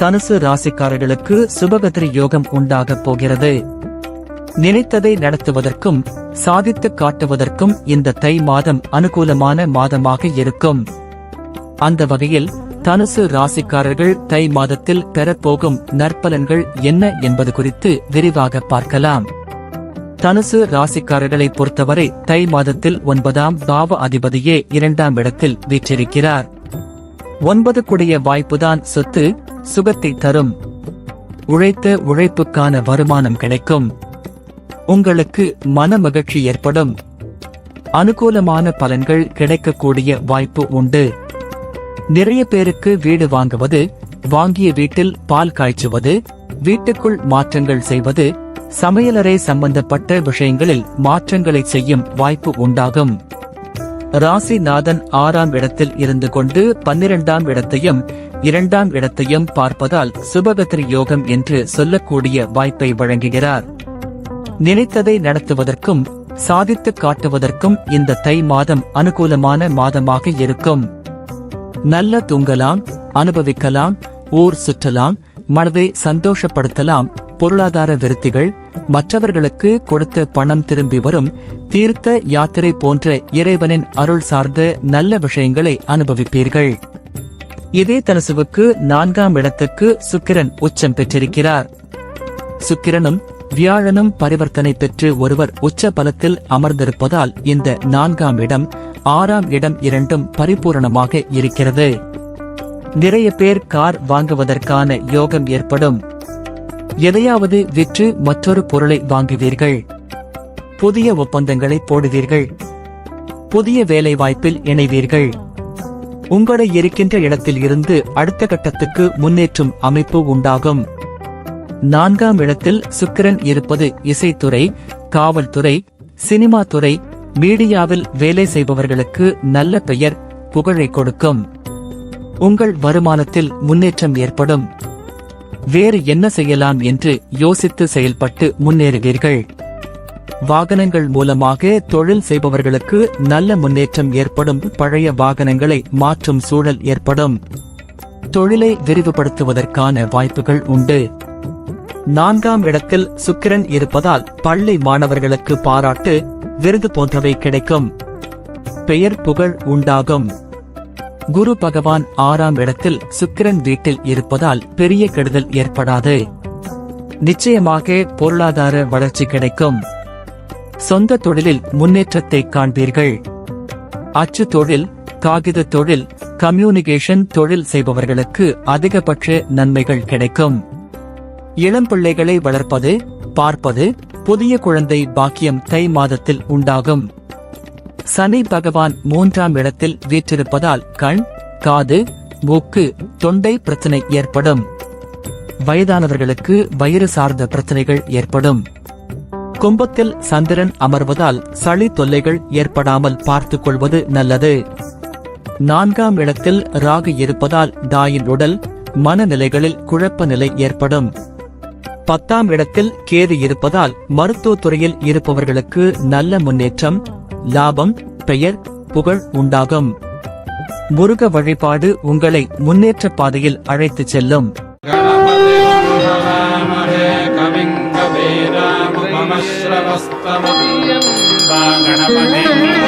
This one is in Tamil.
தனுசு ராசிக்காரர்களுக்கு சுபகதிரி யோகம் உண்டாகப் போகிறது. நினைத்ததை நடத்துவதற்கும் சாதித்து காட்டுவதற்கும் இந்த தை மாதம் அனுகூலமான மாதமாக இருக்கும். அந்த வகையில் தனுசு ராசிக்காரர்கள் தை மாதத்தில் பெறப்போகும் நற்பலன்கள் என்ன என்பது குறித்து விரிவாக பார்க்கலாம். தனுசு ராசிக்காரர்களை பொறுத்தவரை தை மாதத்தில் ஒன்பதாம் பாவ அதிபதியே இரண்டாம் இடத்தில் வீற்றிருக்கிறார். ஒன்பது கூடிய வாய்ப்புதான் சொத்து சுகத்தை தரும். உழைத்த உழைப்புக்கான வருமானம் கிடைக்கும். உங்களுக்கு மன மகிழ்ச்சி ஏற்படும். அனுகூலமான பலன்கள் கிடைக்கக்கூடிய வாய்ப்பு உண்டு. நிறைய பேருக்கு வீடு வாங்குவது வாங்கிய வீட்டில் பால் காய்ச்சுவது வீட்டுக்குள் மாற்றங்கள் செய்வது சமையலறை சம்பந்தப்பட்ட விஷயங்களில் மாற்றங்களை செய்யும் வாய்ப்பு உண்டாகும். ராசிநாதன் ஆறாம் இடத்தில் இருந்து கொண்டு பன்னிரண்டாம் இடத்தையும் இரண்டாம் இடத்தையும் பார்ப்பதால் சுபகத்திரி யோகம் என்று சொல்லக்கூடிய வாய்ப்பை வழங்குகிறார். நினைத்ததை நடத்துவதற்கும் சாதித்து காட்டுவதற்கும் இந்த தை மாதம் அனுகூலமான மாதமாக இருக்கும். நல்ல தூங்கலாம் அனுபவிக்கலாம் ஊர் சுற்றலாம் மனதை சந்தோஷப்படுத்தலாம் பொருளாதார விருத்திகள் மற்றவர்களுக்கு கொடுத்த பணம் திரும்பி வரும் தீர்த்த யாத்திரை போன்ற இறைவனின் அருள் சார்ந்த நல்ல விஷயங்களை அனுபவிப்பீர்கள். இதே தனுசுவுக்கு நான்காம் இடத்துக்கு சுக்கிரன் உச்சம் பெற்றிருக்கிறார். சுக்கிரனும் வியாழனும் பரிவர்த்தனை பெற்று ஒருவர் உச்ச பலத்தில் அமர்ந்திருப்பதால் இந்த நான்காம் இடம் ஆறாம் இடம் இரண்டும் பரிபூரணமாக இருக்கிறது. நிறைய பேர் கார் வாங்குவதற்கான யோகம் ஏற்படும். எதையாவது விற்று மற்றொரு பொருளை வாங்குவீர்கள். புதிய ஒப்பந்தங்களை போடுவீர்கள். புதிய வேலை வாய்ப்பில் இணைவீர்கள். உங்களை இருக்கின்ற இடத்தில் இருந்து அடுத்த கட்டத்துக்கு முன்னேற்றும் அமைப்பு உண்டாகும். நான்காம் இடத்தில் சுக்கிரன் இருப்பது இசைத்துறை காவல்துறை சினிமா துறை மீடியாவில் வேலை செய்பவர்களுக்கு நல்ல பெயர் புகழை கொடுக்கும். உங்கள் வருமானத்தில் முன்னேற்றம் ஏற்படும். வேறு என்ன செய்யலாம் என்று யோசித்து செயல்பட்டு முன்னேறுவீர்கள். வாகனங்கள் மூலமாக தொழில் செய்பவர்களுக்கு நல்ல முன்னேற்றம் ஏற்படும். பழைய வாகனங்களை மாற்றும் சூழல் ஏற்படும். தொழிலை விரிவுபடுத்துவதற்கான வாய்ப்புகள் உண்டு. நான்காம் இடத்தில் சுக்கிரன் இருப்பதால் பள்ளி மாணவர்களுக்கு பாராட்டு விருது போன்றவை கிடைக்கும். பெயர் புகழ் உண்டாகும். குரு பகவான் ஆறாம் இடத்தில் சுக்கிரன் வீட்டில் இருப்பதால் பெரிய கெடுதல் ஏற்படாது. நிச்சயமாக பொருளாதார வளர்ச்சி கிடைக்கும். சொந்த தொழிலில் முன்னேற்றத்தை காண்பீர்கள். அச்சு தொழில் காகித தொழில் கம்யூனிகேஷன் தொழில் செய்பவர்களுக்கு அதிகபட்ச நன்மைகள் கிடைக்கும். இளம் பிள்ளைகளை வளர்ப்பது பார்ப்பது புதிய குழந்தை பாக்கியம் தை மாதத்தில் உண்டாகும். சனி பகவான் மூன்றாம் இடத்தில் வீற்றிருப்பதால் கண் காது மூக்கு தொண்டை பிரச்சனை ஏற்படும். வயதானவர்களுக்கு வயிறு சார்ந்த பிரச்சனைகள் ஏற்படும். கும்பத்தில் சந்திரன் அமர்வதால் சளி தொல்லைகள் ஏற்படாமல் பார்த்துக் கொள்வது நல்லது. நான்காம் இடத்தில் ராகு இருப்பதால் தாயின் உடல் மனநிலைகளில் குழப்ப நிலை ஏற்படும். பத்தாம் இடத்தில் கேது இருப்பதால் மருத்துவத்துறையில் இருப்பவர்களுக்கு நல்ல முன்னேற்றம் லாபம் பெயர் புகழ் உண்டாகும். முருக வழிபாடு உங்களை முன்னேற்ற பாதையில் அழைத்துச் செல்லும். கவிங்க